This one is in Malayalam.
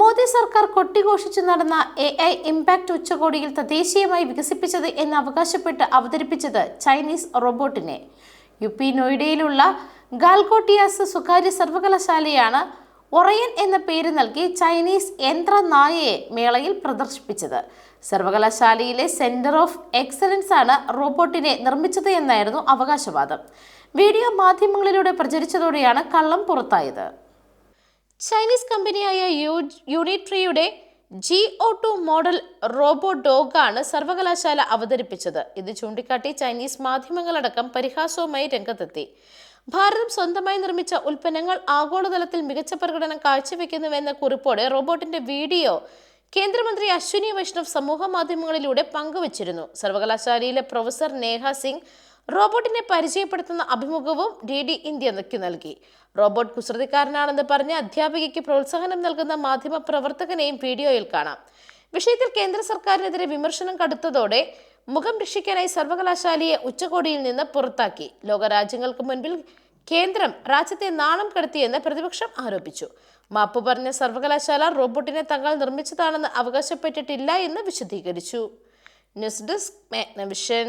മോദി സർക്കാർ കൊട്ടിഘോഷിച്ച് നടന്ന എ ഐ ഇമ്പാക്ട് ഉച്ചകോടിയിൽ തദ്ദേശീയമായി വികസിപ്പിച്ചത് എന്ന് അവകാശപ്പെട്ട് അവതരിപ്പിച്ചത് ചൈനീസ് റോബോട്ടിനെ. യു പി നോയിഡയിലുള്ള ഗാൽകോട്ടിയാസ് സ്വകാര്യ സർവകലാശാലയാണ് ഒറയൻ എന്ന പേര് നൽകി ചൈനീസ് യന്ത്ര നായയെ മേളയിൽ പ്രദർശിപ്പിച്ചത്. സർവകലാശാലയിലെ സെന്റർ ഓഫ് എക്സലൻസ് ആണ് റോബോട്ടിനെ നിർമ്മിച്ചത് എന്നായിരുന്നു അവകാശവാദം. വീഡിയോ മാധ്യമങ്ങളിലൂടെ പ്രചരിച്ചതോടെയാണ് കള്ളം പുറത്തായത്. ചൈനീസ് കമ്പനിയായ യൂണിട്രിയുടെ G O two model robo ഡോഗാണ് സർവകലാശാല അവതരിപ്പിച്ചത്. ഇത് ചൂണ്ടിക്കാട്ടി ചൈനീസ് മാധ്യമങ്ങളടക്കം പരിഹാസവുമായി രംഗത്തെത്തി. ഭാരതം സ്വന്തമായി നിർമ്മിച്ച ഉൽപ്പന്നങ്ങൾ ആഗോളതലത്തിൽ മികച്ച പ്രകടനം കാഴ്ചവെക്കുന്നുവെന്ന കുറിപ്പോടെ റോബോട്ടിന്റെ വീഡിയോ കേന്ദ്രമന്ത്രി അശ്വിനി വൈഷ്ണവ് സമൂഹ മാധ്യമങ്ങളിലൂടെ പങ്കുവച്ചിരുന്നു. സർവകലാശാലയിലെ പ്രൊഫസർ നേഹ സിംഗ് റോബോട്ടിനെ പരിചയപ്പെടുത്തുന്ന അഭിമുഖവും ഡി ഡി ഇന്ത്യ നക്കി നൽകി. റോബോട്ട് കുസൃതിക്കാരനാണെന്ന് പറഞ്ഞ് അധ്യാപികയ്ക്ക് പ്രോത്സാഹനം നൽകുന്ന മാധ്യമ പ്രവർത്തകനെയും വീഡിയോയിൽ കാണാം. വിഷയത്തിൽ കേന്ദ്ര സർക്കാരിനെതിരെ വിമർശനം കടുത്തതോടെ മുഖം രക്ഷിക്കാനായി സർവകലാശാലയെ ഉച്ചകോടിയിൽ നിന്ന് പുറത്താക്കി. ലോകരാജ്യങ്ങൾക്ക് മുൻപിൽ കേന്ദ്രം രാജ്യത്തെ നാണം കടത്തിയെന്ന് പ്രതിപക്ഷം ആരോപിച്ചു. മാപ്പ് പറഞ്ഞ സർവകലാശാല റോബോട്ടിനെ തങ്ങൾ നിർമ്മിച്ചതാണെന്ന് അവകാശപ്പെട്ടിട്ടില്ല എന്ന് വിശദീകരിച്ചു. News desk മേഗ്നവിഷൻ